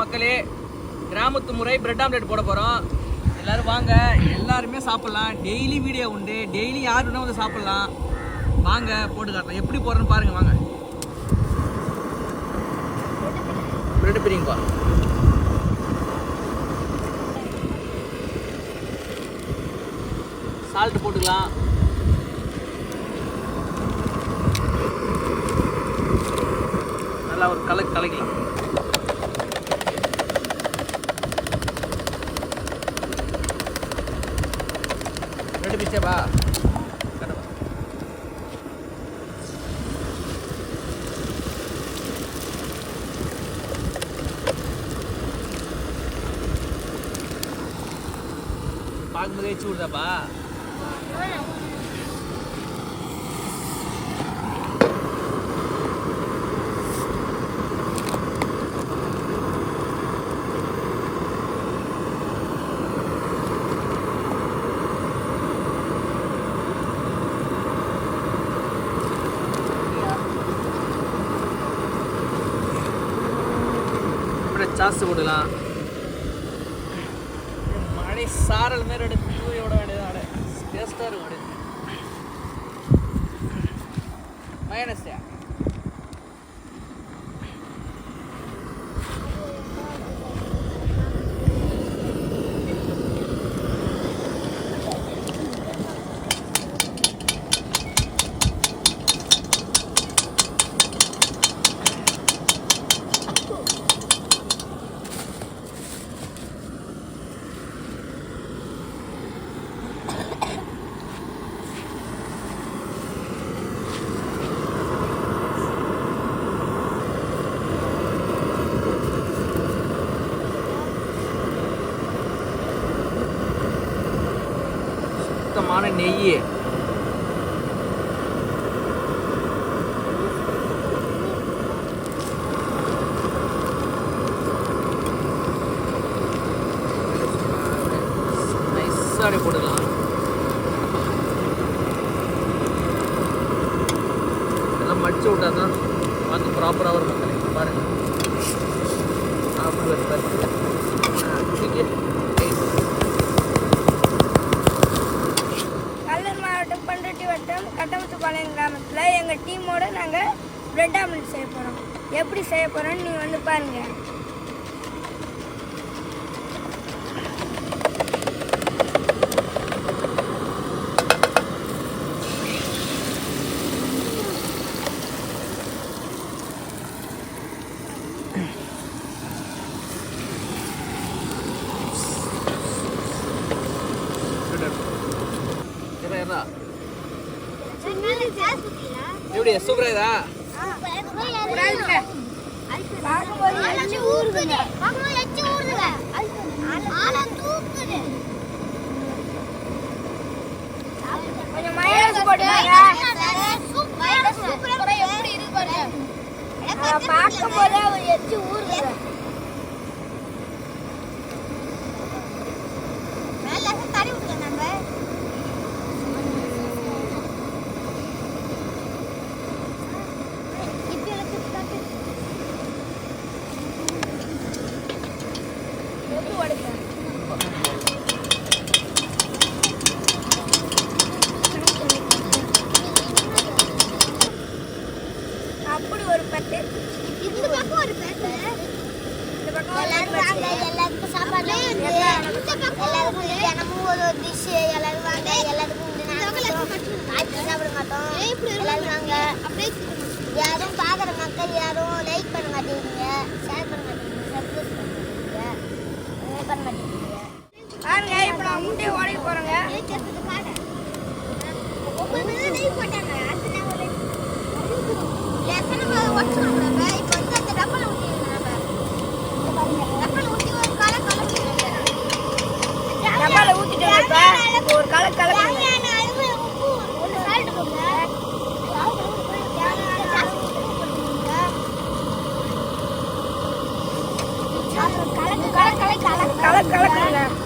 மக்களே கிராமத்து முறை பிரெட் ஆம்லெட் போட போகிறோம் எல்லாரும் வாங்க எல்லாருமே சாப்பிட்லாம். டெய்லி வீடியோ உண்டு. டெய்லி யார் வேணால் வந்து சாப்பிட்லாம். வாங்க போட்டு காட்டலாம். எப்படி போடுறேன்னு பாருங்கள் வாங்க. பிரெட் பிரிங்கப்பா சால்ட் போட்டுக்கலாம். நல்லா ஒரு கலக்கு கலக்கலாம் ரெண்டு பிச்சேப்பா பார்க்கும்போதே சூடுதாப்பா விடுதாப்பா அப்புறம் சாஸ் போடலாம். மழை சாரல் மாதிரி எடுத்து தூவி விட வேண்டியது டேஸ்ட்டாக இருக்கும். அப்படியே மயனஸ்யா. சுத்தமான நெய் நைஸாக அப்படியே போட்டுக்கலாம். இதெல்லாம் மடித்து விட்டா தான் பார்த்து ப்ராப்பராக வரும் பாருங்கள் பாருங்க அப்படி வருது பாருங்க இங்கே கல்லூர் மாவட்டம் பண்ருட்டி வட்டம் கட்டமுத்துப்பாளையம் கிராமத்தில் எங்கள் டீமோட நாங்கள் பிரெட் ஆம்லெட் செய்ய போகிறோம் எப்படி செய்ய போகிறோன்னு நீங்கள் வந்து பாருங்கள் எப்படி சூப்பரா இதா பார்க்கும்போது எச்சி அவர் Kalak, kalak, kalak.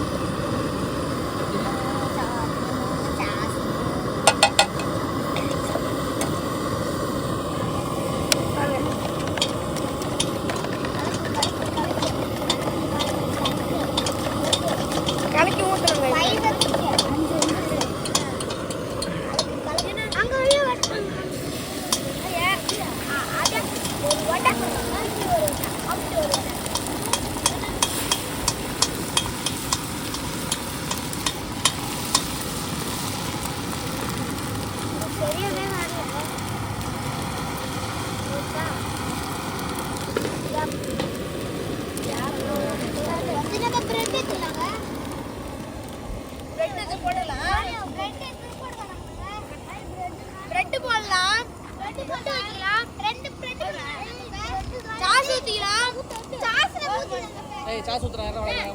ஏய் சாஸ் ஊத்துறேன் யாரா ஊத்துறேன்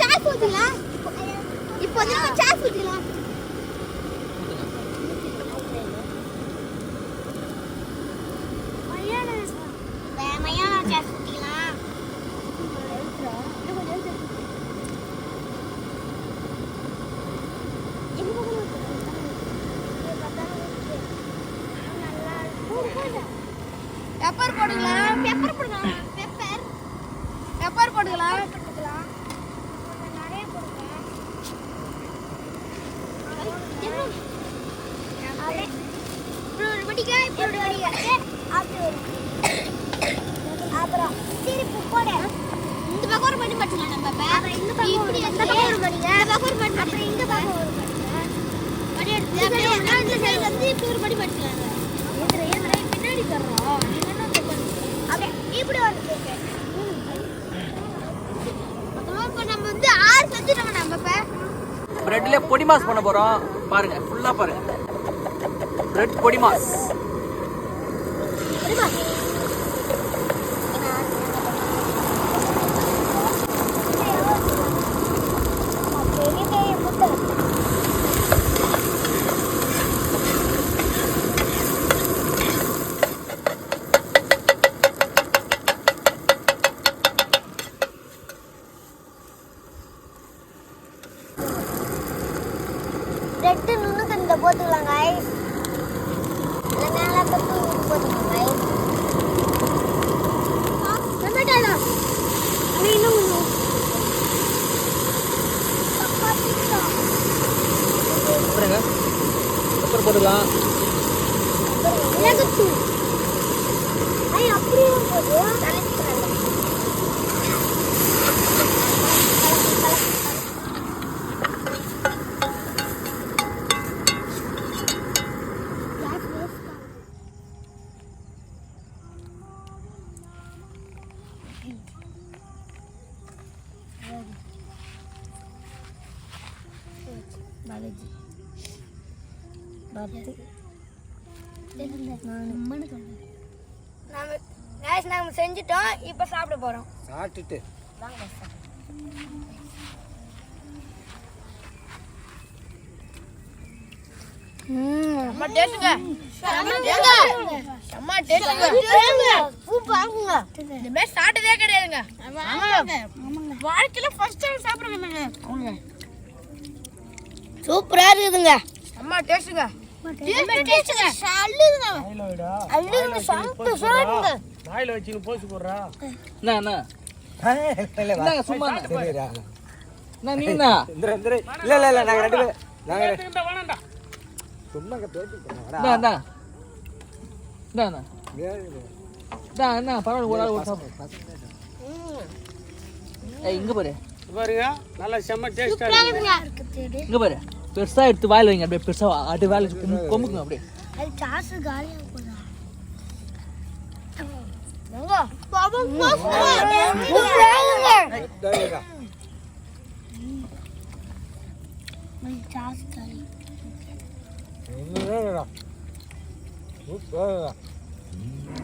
சாஸ் ஊத்திக்கலாம் இப்போ வந்து சாஸ் ஊத்திக்கலாம் பெப்பர் போட்டுக்கலாம் பெப்பர் போடுங்க. பெப்பர் பெப்பர் போட்டுக்கலாம். போட்டுக்கலாம் நிறைய போடுங்க. அப்புறம் திருப்பி போடு. இந்த பக்கம் ஒரு மணி மட்டும் நம்ம அப்புறம் இந்த பக்கம் ஒரு மணி. இந்த பக்கம் ஒரு மணி. அப்புறம் இந்த பக்கம் ஒரு மணி. மணி எடுத்து அப்படியே இந்த சைடு வந்து இப்படி ஒரு மணி மட்டும் இப்படி வந்து இப்போ நம்ம வந்து ஆறு செஞ்சுட்டோம் நம்ம இப்போ பிரெட்ல பொடி மாஸ் பண்ண போறோம். பாருங்க ஃபுல்லா பாருங்க. பிரெட் பொடி மாஸ். ரெட்டு எட்டு நுணுக்கத்தில் போட்டுக்கலாம் காய்ஸ் இல்ல மேல பத்து போட்டுக்கலாம் guys. டொமேட்டோடா. இன்னும் போட்டுக்கலாம் மிளகுத்தூள். ஐ, அப்படியே போடு. கலக்கிக்கலாம். நாம guys, நாம செஞ்சுட்டோம் இப்போ சாப்பிட போறோம் சாப்பிட்டுட்டு அம்மா டேஸ்ட்டுங்க அம்மா டேஸ்ட்டுங்க இந்த மாதிரி சாப்பிட்டதே கிடையாதுங்க. வாழ்க்கையில ஃபர்ஸ்ட் டைம் சாப்பிடுறேங்க சூப்பரா இருக்குதுங்க. அம்மா டேஸ்ட்டுங்க. இந்தாங்க, சும்மா இருங்க. சரிடா என்ன இங்க பரவாயில்ல இங்க பாரு பாருங்க நல்லா செம்ம டேஸ்டா இங்க பாரு பெருசா எடுத்து வாயில வைங்க அப்படியே பெருசா அடி வாயில கொம்புக்குங்க அப்படியே அது சாசு காலியா போதா இருக்கு சாசு காலி சூப்பர்